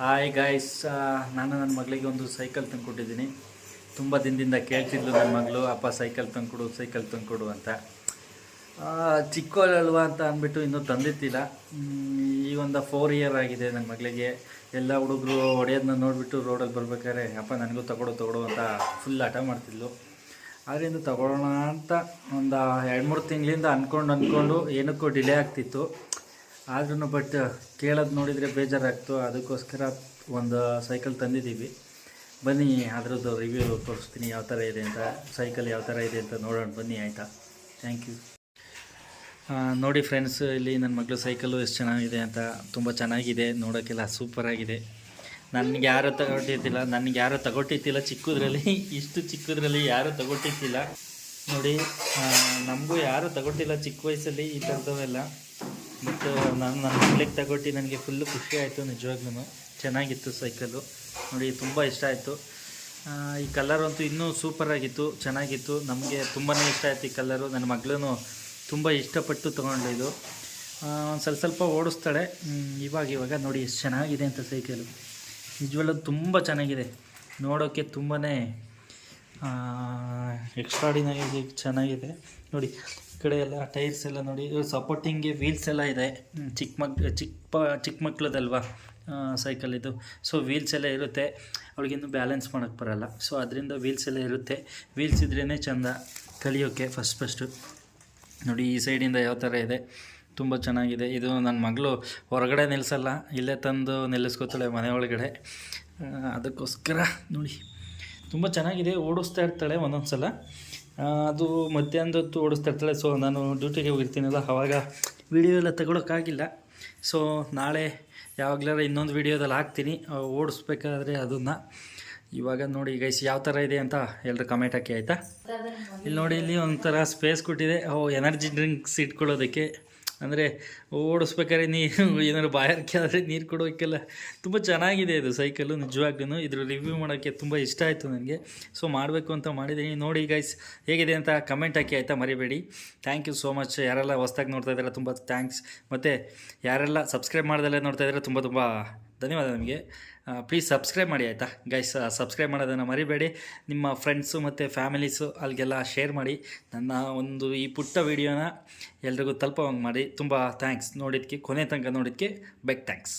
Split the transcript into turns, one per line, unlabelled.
Hi guys ನಾನು ನನ್ನ ಮಗಳಿಗೆ ಒಂದು ಸೈಕಲ್ ತಂದುಕೊಟ್ಟಿದ್ದೀನಿ. ತುಂಬ ದಿನದಿಂದ ಕೇಳ್ತಿದ್ಲು ನನ್ನ ಮಗಳು, ಅಪ್ಪ, ಸೈಕಲ್ ತಂದುಕೊಡು ಸೈಕಲ್ ತಂದುಕೊಡು ಅಂತ. ಚಿಕ್ಕವಳಲ್ವಾ ಅಂತ ಅಂದ್ಬಿಟ್ಟು ಇನ್ನೂ ತಂದಿತ್ತಿಲ್ಲ ಈ ಒಂದು ಫೋರ್ ಇಯರ್ ಆಗಿದೆ ನನ್ನ ಮಗಳಿಗೆ. ಎಲ್ಲ ಹುಡುಗರು ಹೊಡೆಯೋದನ್ನ ನೋಡಿಬಿಟ್ಟು ರೋಡಲ್ಲಿ ಬರ್ಬೇಕಾದ್ರೆ, ಅಪ್ಪ, ನನಗೂ ತಗೊಡು ತಗೊಡು ಅಂತ ಫುಲ್ ಹಠ ಮಾಡ್ತಿದ್ಲು. ಆದ್ದರಿಂದ ತಗೊಳ್ಳೋಣ ಅಂತ ಒಂದು ಎರಡು ಮೂರು ತಿಂಗಳಿಂದ ಅಂದ್ಕೊಂಡು ಅಂದ್ಕೊಂಡು ಏನಕ್ಕೂ ಡಿಲೇ ಆಗ್ತಿತ್ತು. ಆದ್ರೂ ಬಟ್ ಕೇಳೋದು ನೋಡಿದರೆ ಬೇಜಾರಾಗ್ತು. ಅದಕ್ಕೋಸ್ಕರ ಒಂದು ಸೈಕಲ್ ತಂದಿದ್ದೀವಿ. ಬನ್ನಿ, ಅದರದ್ದು ರಿವ್ಯೂ ತೋರಿಸ್ತೀನಿ ಯಾವ ಥರ ಇದೆ ಅಂತ. ಸೈಕಲ್ ಯಾವ ಥರ ಇದೆ ಅಂತ ನೋಡೋಣ. ಬನ್ನಿ, ಆಯಿತಾ? ಥ್ಯಾಂಕ್ ಯು ನೋಡಿ ಫ್ರೆಂಡ್ಸ್ ಇಲ್ಲಿ ನನ್ನ ಮಗಳು ಸೈಕಲು ಎಷ್ಟು ಚೆನ್ನಾಗಿದೆ ಅಂತ. ತುಂಬ ಚೆನ್ನಾಗಿದೆ. ನೋಡೋಕ್ಕೆಲ್ಲ ಸೂಪರಾಗಿದೆ ನನಗೆ ಯಾರು ತಗೊಟ್ಟಿದ್ದಿಲ್ಲ. ನನಗೆ ಯಾರು ತಗೊಟ್ಟಿದ್ದಿಲ್ಲ ಚಿಕ್ಕದ್ರಲ್ಲಿ. ಇಷ್ಟು ಚಿಕ್ಕದ್ರಲ್ಲಿ ಯಾರು ತಗೊಟ್ಟಿದ್ದಿಲ್ಲ. ನೋಡಿ ನಮಗೂ ಯಾರು ತಗೊಟ್ಟಿಲ್ಲ ಚಿಕ್ಕ ವಯಸ್ಸಲ್ಲಿ ಈ ಥರದವೆಲ್ಲ ಮತ್ತು ನಾನು ನನ್ನ ಮಗಳಿಗೆ ತಗೊಟ್ಟು ನನಗೆ ಫುಲ್ಲು ಖುಷಿ ಆಯಿತು ನಿಜವಾಗ್ಲೂ ಚೆನ್ನಾಗಿತ್ತು ಸೈಕಲ್ಲು ನೋಡಿ, ತುಂಬ ಇಷ್ಟ ಆಯಿತು. ಈ ಕಲರ್ ಅಂತೂ ಇನ್ನೂ ಸೂಪರಾಗಿತ್ತು ಚೆನ್ನಾಗಿತ್ತು. ನಮಗೆ ತುಂಬಾ ಇಷ್ಟ ಆಯಿತು ಈ ಕಲರು ನನ್ನ ಮಗಳೂ ತುಂಬ ಇಷ್ಟಪಟ್ಟು ತೊಗೊಂಡು ಇದು. ಒಂದು ಸ್ವಲ್ಪ ಸ್ವಲ್ಪ ಓಡಿಸ್ತಾಳೆ. ಇವಾಗ ಇವಾಗ ನೋಡಿ, ಎಷ್ಟು ಚೆನ್ನಾಗಿದೆ ಅಂತ ಸೈಕಲು ನಿಜವಾಗ್ಲೂ ತುಂಬ ಚೆನ್ನಾಗಿದೆ. ನೋಡೋಕ್ಕೆ ತುಂಬಾ ಎಕ್ಸ್ಟ್ರಾಡಿನರಿ ಚೆನ್ನಾಗಿದೆ. ನೋಡಿ ಈ ಕಡೆ ಎಲ್ಲ ಟೈರ್ಸ್ ಎಲ್ಲ ನೋಡಿ ಸಪೋರ್ಟಿಂಗ್ಗೆ ವೀಲ್ಸ್ ಎಲ್ಲ ಇದೆ. ಚಿಕ್ಕ ಮಕ್ ಚಿಕ್ಕ ಚಿಕ್ಕ ಮಕ್ಳದಲ್ವಾ? ಸೈಕಲ್ ಇದು. ಸೊ ವೀಲ್ಸ್ ಎಲ್ಲ ಇರುತ್ತೆ. ಅವಳಿಗಿನ್ನೂ ಬ್ಯಾಲೆನ್ಸ್ ಮಾಡೋಕ್ಕೆ ಬರಲ್ಲ. ಸೊ ಅದರಿಂದ ವೀಲ್ಸ್ ಎಲ್ಲ ಇರುತ್ತೆ. ವೀಲ್ಸ್ ಇದ್ರೇ ಚೆಂದ ಕಲಿಯೋಕ್ಕೆ ಫಸ್ಟ್ ಫಸ್ಟು ನೋಡಿ ಈ ಸೈಡಿಂದ ಯಾವ ಥರ ಇದೆ? ತುಂಬ ಚೆನ್ನಾಗಿದೆ. ಇದು ನನ್ನ ಮಗಳು ಹೊರಗಡೆ ನಿಲ್ಲಿಸಲ್ಲ ಇಲ್ಲೇ ತಂದು ನಿಲ್ಲಿಸ್ಕೋತಾಳೆ ಮನೆ ಒಳಗಡೆ. ಅದಕ್ಕೋಸ್ಕರ ನೋಡಿ. ತುಂಬ ಚೆನ್ನಾಗಿದೆ, ಓಡಿಸ್ತಾ ಇರ್ತಾಳೆ ಒಂದೊಂದು ಸಲ ಅದು ಮಧ್ಯಾಹ್ನದ ಹೊತ್ತು ಓಡಿಸ್ತಾ ಇರ್ತಾಳೆ. ಸೊ ನಾನು ಡ್ಯೂಟಿಗೆ ಹೋಗಿರ್ತೀನಲ್ಲ, ಅವಾಗ ವಿಡಿಯೋ ಎಲ್ಲ ತಗೊಳಕ್ಕಾಗಿಲ್ಲ. ಸೊ ನಾಳೆ ಯಾವಾಗಲಾರ ಇನ್ನೊಂದು ವಿಡಿಯೋದಲ್ಲಿ ಹಾಕ್ತೀನಿ. ಓಡಿಸ್ಬೇಕಾದ್ರೆ ಅದನ್ನು. ಇವಾಗ ನೋಡಿ ಗೈಸ್ ಯಾವ ಥರ ಇದೆ ಅಂತ ಎಲ್ಲರೂ ಕಮೆಂಟ್ ಹಾಕಿ, ಆಯಿತಾ? ಇಲ್ಲಿ ನೋಡಿ, ಇಲ್ಲಿ ಒಂಥರ ಸ್ಪೇಸ್ ಕೊಟ್ಟಿದೆ. ಓ ಎನರ್ಜಿ ಡ್ರಿಂಕ್ಸ್ ಇಟ್ಕೊಳ್ಳೋದಕ್ಕೆ. ಅಂದರೆ ಓಡಿಸ್ಬೇಕಾದ್ರೆ ನೀ ಏನಾದ್ರು ಬಾಯಾರಿಕೆ ಆದರೆ ನೀರು ಕೊಡೋಕ್ಕೆಲ್ಲ ತುಂಬ ಚೆನ್ನಾಗಿದೆ ಇದು ಸೈಕಲ್ಲು ನಿಜವಾಗ್ಲೂ ಇದ್ರ ರಿವ್ಯೂ ಮಾಡೋಕ್ಕೆ ತುಂಬ ಇಷ್ಟ ಆಯಿತು ನನಗೆ ಸೊ ಮಾಡಬೇಕು ಅಂತ ಮಾಡಿದ್ದೀನಿ. ನೋಡಿ ಗೈಸ್ ಹೇಗಿದೆ ಅಂತ ಕಮೆಂಟ್ ಹಾಕಿ ಆಯಿತಾ ಮರಿಬೇಡಿ. ಥ್ಯಾಂಕ್ ಯು ಸೋ ಮಚ್ ಯಾರೆಲ್ಲ ಹೊಸ್ದಾಗಿ ನೋಡ್ತಾ ಇದ್ದಾರೆ, ತುಂಬ ಥ್ಯಾಂಕ್ಸ್ ಮತ್ತು ಯಾರೆಲ್ಲ ಸಬ್ಸ್ಕ್ರೈಬ್ ಮಾಡ್ದಲ್ಲೇ ನೋಡ್ತಾ ಇದ್ದಾರೆ, ತುಂಬ ತುಂಬ ಧನ್ಯವಾದ ನಿಮಗೆ. ಪ್ಲೀಸ್ ಸಬ್ಸ್ಕ್ರೈಬ್ ಮಾಡಿ ಆಯಿತಾ? ಗೈಸ್ ಸಬ್ಸ್ಕ್ರೈಬ್ ಮಾಡೋದನ್ನು ಮರಿಬೇಡಿ. ನಿಮ್ಮ ಫ್ರೆಂಡ್ಸು ಮತ್ತು ಫ್ಯಾಮಿಲೀಸು ಅಲ್ಲಿಗೆಲ್ಲ ಶೇರ್ ಮಾಡಿ. ನನ್ನ ಒಂದು ಈ ಪುಟ್ಟ ವೀಡಿಯೋನ ಎಲ್ರಿಗೂ ತಲುಪೋವಂಗೆ ಮಾಡಿ. ತುಂಬ ಥ್ಯಾಂಕ್ಸ್ ನೋಡಿದ್ಕೆ, ಕೊನೆ ತನಕ ನೋಡಿದ್ಕೆ ಬೆಕ್ ಥ್ಯಾಂಕ್ಸ್